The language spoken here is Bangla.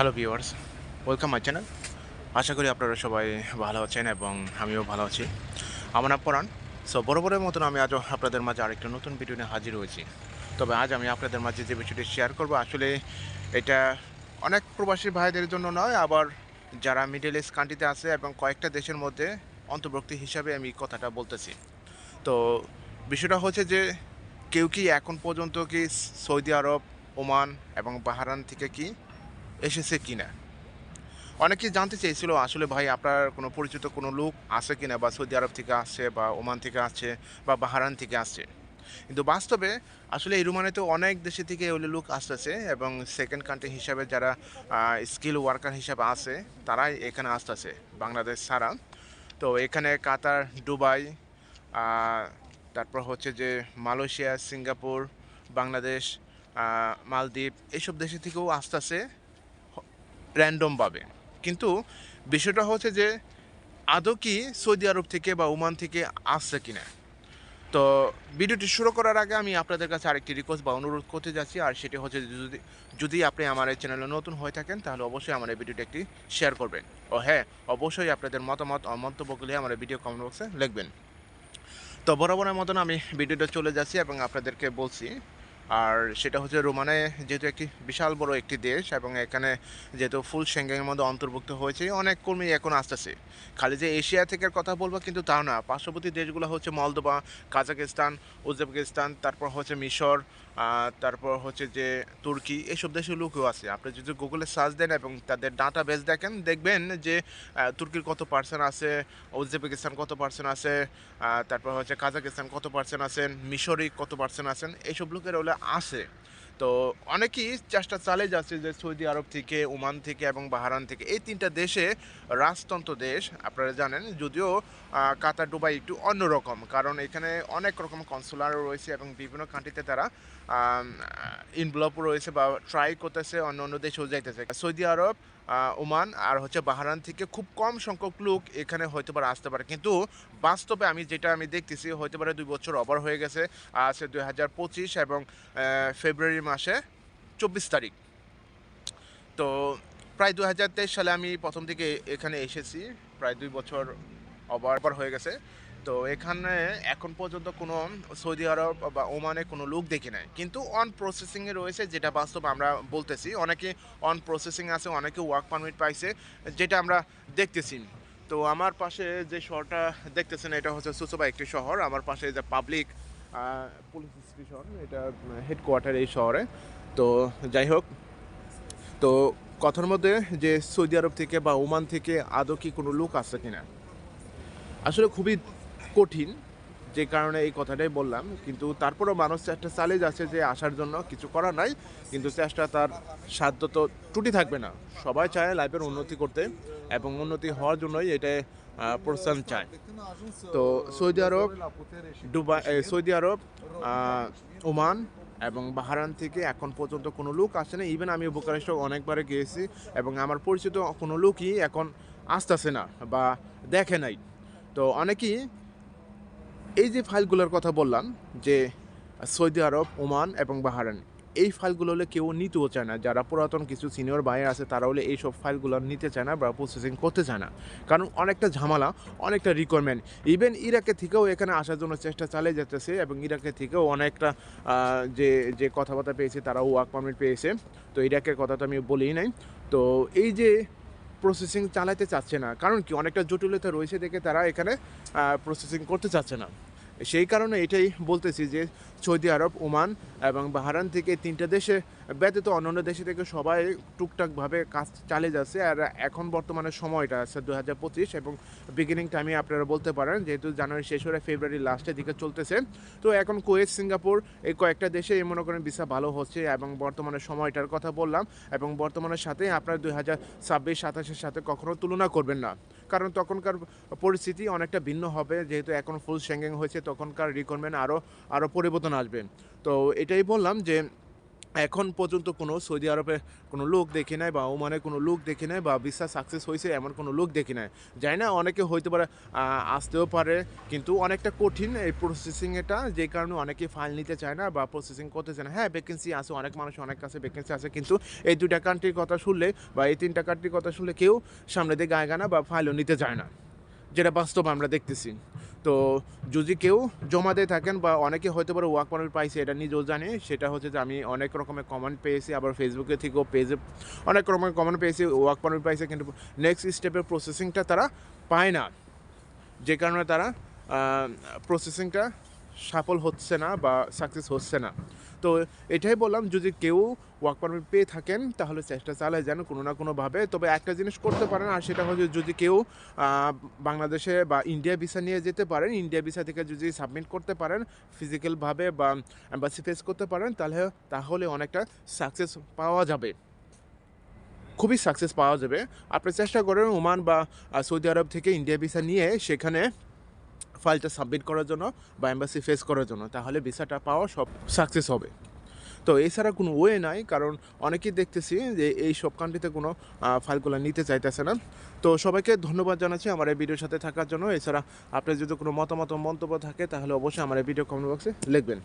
Hello viewers welcome my channel আশা করি আপনারা সবাই ভালো আছেন এবং আমিও ভালো আছি। আমার নাম পরাণ। সো বরাবরের মতন আমি আজও আপনাদের মাঝে আরেকটা নতুন ভিডিও নিয়ে হাজির হয়েছি। তবে আজ আমি আপনাদের মাঝে যে বিষয়টি শেয়ার করব, আসলে এটা অনেক প্রবাসী ভাইদের জন্য নয়, আবার যারা মিডল ইস্ট কান্ট্রিতে আছে এবং কয়েকটা দেশের মধ্যে অন্তর্ভুক্তি হিসাবে আমি কথাটা বলতেছি। তো, বিষয়টা হচ্ছে যে কেউ কি এখন পর্যন্ত কি সৌদি আরব, ওমান এবং বাহারান থেকে কি এসেছে কি কিনা? অনেকেই জানতে চেয়েছিল, আসলে ভাই আপনার কোনো পরিচিত কোনো লোক আছে কিনা বা সৌদি আরব থেকে আসছে বা ওমান থেকে আসছে বা বাহারান থেকে আসছে। কিন্তু বাস্তবে আসলে এই রুমানে তো অনেক দেশে থেকে ওই লোক আসতেছে এবং সেকেন্ড কান্ট্রি হিসাবে যারা স্কিল ওয়ার্কার হিসাবে আছে, তারাই এখানে আসতেছে বাংলাদেশ ছাড়া। তো এখানে কাতার, দুবাই তারপর হচ্ছে যে মালয়েশিয়া, সিঙ্গাপুর, বাংলাদেশ মালদ্বীপ এইসব দেশে থেকেও আসতেছে। র্যান্ডমভাবে কিন্তু বিষয়টা হচ্ছে যে, আদৌ কি সৌদি আরব থেকে বা ওমান থেকে আসছে কিনা? তো ভিডিওটি শুরু করার আগে আমি আপনাদের কাছে আরেকটি রিকোয়েস্ট বা অনুরোধ করতে যাচ্ছি, আর সেটি হচ্ছে যদি যদি আপনি আমার এই চ্যানেলে নতুন হয়ে থাকেন, তাহলে অবশ্যই আমার এই ভিডিওটি একটি শেয়ার করবেন। ও হ্যাঁ অবশ্যই আপনাদের মতামত ও মন্তব্যগুলি আমার ভিডিও কমেন্ট বক্সে লিখবেন। তো বরাবরের মতন আমি ভিডিওটা চলে যাচ্ছি এবং আপনাদেরকে বলছি আর সেটা হচ্ছে রোমানে যেহেতু একটি বিশাল বড় একটি দেশ এবং এখানে যেহেতু ফুল সেঙ্গের মধ্যে অন্তর্ভুক্ত হয়েছে, অনেক কর্মী এখন আসতেছে। খালি যে এশিয়া থেকে কথা বলব কিন্তু তা না। পার্শ্ববর্তী দেশগুলো হচ্ছে মলদোবা কাজাকিস্তান উজবেকিস্তান, তারপর হচ্ছে মিশর তারপর হচ্ছে যে তুর্কি এইসব দেশের লোকও আছে। আপনি যদি গুগলে সার্চ দেন এবং তাদের ডাটা বেস দেখেন, দেখবেন যে তুর্কির কত পার্সেন্ট আছে, উজবেকিস্তান কত পার্সেন্ট আছে তারপর হচ্ছে কাজাকিস্তান কত পার্সেন্ট আছেন মিশরি কত পার্সেন্ট আছেন এইসব লোকের ওগুলো আছে তো অনেকেই চেষ্টা চালিয়ে যাচ্ছে যে সৌদি আরব থেকে, ওমান থেকে এবং বাহারান থেকে। এই তিনটা দেশে রাজতন্ত্র দেশ, আপনারা জানেন, যদিও কাতার, দুবাই একটু অন্যরকম কারণ এখানে অনেক রকম কনসুলার রয়েছে এবং বিভিন্ন কান্ট্রিতে তারা ইনভলভ রয়েছে বা ট্রাই করতেছে, অন্য অন্য দেশেও যাইতেছে। সৌদি আরব ওমান আর হচ্ছে বাহারান থেকে খুব কম সংখ্যক লোক এখানে হয়তো পারে আসতে পারে। কিন্তু বাস্তবে আমি যেটা আমি দেখতেছি, হয়তো পারে দুই বছর ওভার হয়ে গেছে, আছে দুই হাজার পঁচিশ এবং ফেব্রুয়ারি মাসে চব্বিশ তারিখ। তো প্রায় দু হাজার তেইশ সালে আমি প্রথম থেকে এখানে এসেছি, প্রায় দুই বছর ওভার হয়ে গেছে। তো এখানে এখন পর্যন্ত কোনো সৌদি আরব বা ওমানে কোনো লোক দেখি নাই। কিন্তু অন প্রসেসিংয়ে রয়েছে যেটা বাস্তব আমরা বলতেছি। অনেকে অন প্রসেসিং আছে, অনেকে ওয়ার্ক পারমিট পাইছে, যেটা আমরা দেখতেছি। তো আমার পাশে যে শহরটা দেখতেছেন, এটা হচ্ছে সুসোবা একটি শহর। আমার পাশে যে পাবলিক পুলিশ স্টেশন এটা হেডকোয়ার্টার এই শহরে। তো যাই হোক, তো কথার মধ্যে যে সৌদি আরব থেকে বা ওমান থেকে আদৌ কি কোনো লোক আছে কিনা? আসলে খুবই কঠিন যে কারণে এই কথাটাই বললাম, কিন্তু তারপরেও মানুষ চেষ্টা চালিয়ে যাচ্ছে যে আসার জন্য কিছু করা নাই, কিন্তু চেষ্টা তার সাধ্য তো ত্রুটি থাকবে না। সবাই চায় লাইফের উন্নতি করতে এবং উন্নতি হওয়ার জন্যই এটা প্রস্থান চায়। তো Saudi Arab, Dubai Saudi Arab Oman এবং বাহারান থেকে এখন পর্যন্ত কোনো লোক আসে না ইভেন আমি বুকারেস্ট অনেকবারে গিয়েছি এবং আমার পরিচিত কোনো লোকই এখন আসতেছে না বা দেখে নাই। তো অনেকেই এই যে ফাইলগুলোর কথা বললাম, যে সৌদি আরব, ওমান এবং বাহারান এই ফাইলগুলো হলে কেউ নিতেও চায় না। যারা পুরাতন কিছু সিনিয়র বাইরে আছে, তারা হলে এইসব ফাইলগুলো নিতে চায় না বা প্রসেসিং করতে চায় না। কারণ অনেকটা ঝামেলা, অনেকটা রিকোয়ারমেন্ট ইভেন ইরাকে থেকেও এখানে আসার জন্য চেষ্টা চালিয়ে যাচ্ছে এবং ইরাকে থেকেও অনেকটা যে যে কথাবার্তা পেয়েছে, তারাও ওয়ার্ক পারমিট পেয়েছে। তো ইরাকের কথা তো আমি বলিই নাই। তো এই যে প্রসেসিং চালাতে চাচ্ছে না। কারণ কি? অনেকটা জটিলতা রয়েছে দেখে তারা এখানে প্রসেসিং করতে চাচ্ছে না। সেই কারণে এটাই বলতেছি যে সৌদি আরব, ওমান এবং বাহারান থেকে তিনটা দেশে ব্যতীত অন্যান্য দেশে থেকে সবাই টুকটাকভাবে কাজ চালিয়ে যাচ্ছে। আর এখন বর্তমানে সময়টা আছে দু হাজার পঁচিশ এবং বিগিনিং টাইমে আপনারা বলতে পারেন, যেহেতু জানুয়ারি শেষ হয়ে ফেব্রুয়ারি লাস্টের দিকে চলতেছে। তো এখন কুয়েত সিঙ্গাপুর এই কয়েকটা দেশে মনে করেন ভিসা ভালো হচ্ছে এবং বর্তমানে সময়টার কথা বললাম এবং বর্তমানের সাথে আপনারা দুই হাজার ছাব্বিশ, সাতাশের সাথে কখনো তুলনা করবেন না। কারণ তখনকার পরিস্থিতি অনেকটা ভিন্ন হবে, যেহেতু এখন ফুল স্যাঙ্গিং হয়েছে, তখনকার রিকোয়ারমেন্ট আরও আরও পরিবর্তন আসবে। তো এটাই বললাম যে এখন পর্যন্ত কোনো সৌদি আরবে কোনো লোক দেখি নাই বা ওমানে কোনো লোক দেখি নাই বা ভিসা সাকসেস হয়েছে এমন কোনো লোক দেখি নাই। যাই না, অনেকে হইতে পারে আসতেও পারে, কিন্তু অনেকটা কঠিন এই প্রসেসিং এটা, যে কারণে অনেকে ফাইল নিতে চায় না বা প্রসেসিং করতে চায় না। হ্যাঁ ভ্যাকেন্সি আছে, অনেক মানুষ, অনেক কাছে ভ্যাকেন্সি আছে, কিন্তু এই দুটা কান্ট্রির কথা শুনলে বা এই তিনটা কান্ট্রির কথা শুনলে কেউ সামনে দিয়ে গায়ে গানা বা ফাইলও নিতে চায় না। যেটা বাস্তব আমরা দেখতেছি। তো যদি কেউ জমা দিয়ে থাকেন বা অনেকে হয়তো পারে ওয়ার্ক পারমিট পাইছে, এটা নিজেও জানি। সেটা হচ্ছে যে আমি অনেক রকমের কমেন্ট পেয়েছি, আবার ফেসবুকে থেকেও পেজে অনেক রকমের কমেন্ট পেয়েছি ওয়ার্ক পারমিট পাইছে, কিন্তু নেক্সট স্টেপের প্রসেসিংটা তারা পায় না। যে কারণে তারা প্রসেসিংটা সফল হচ্ছে না বা সাকসেস হচ্ছে না। তো এটাই বললাম, যদি কেউ ওয়ার্ক পারমিট পেয়ে থাকেন, তাহলে চেষ্টা চালায় যেন কোনো না কোনোভাবে। তবে একটা জিনিস করতে পারেন, আর সেটা হচ্ছে যদি কেউ বাংলাদেশে বা ইন্ডিয়া ভিসা নিয়ে যেতে পারেন ইন্ডিয়া ভিসা থেকে যদি সাবমিট করতে পারেন ফিজিক্যালভাবে বা অ্যাম্বাসি ফেস করতে পারেন, তাহলে তাহলে অনেকটা সাকসেস পাওয়া যাবে। খুবই সাকসেস পাওয়া যাবে। আপনি চেষ্টা করেন ওমান বা সৌদি আরব থেকে ইন্ডিয়া ভিসা নিয়ে সেখানে ফাইলটা সাবমিট করার জন্য বা এম্বাসি ফেস করার জন্য, তাহলে ভিসাটা পাওয়া সব সাকসেস হবে। তো এছাড়া কোনো ওয়ে নাই, কারণ অনেকেই দেখতেছি যে এই সব কান্ট্রিতে কোনো ফাইলগুলো নিতে চাইতেছে না। তো সবাইকে ধন্যবাদ জানাচ্ছি আমার এই ভিডিওর সাথে থাকার জন্য। এছাড়া আপনার যদি কোনো মতামত মন্তব্য থাকে, তাহলে অবশ্যই আমার এই ভিডিও কমেন্ট বক্সে লিখবেন।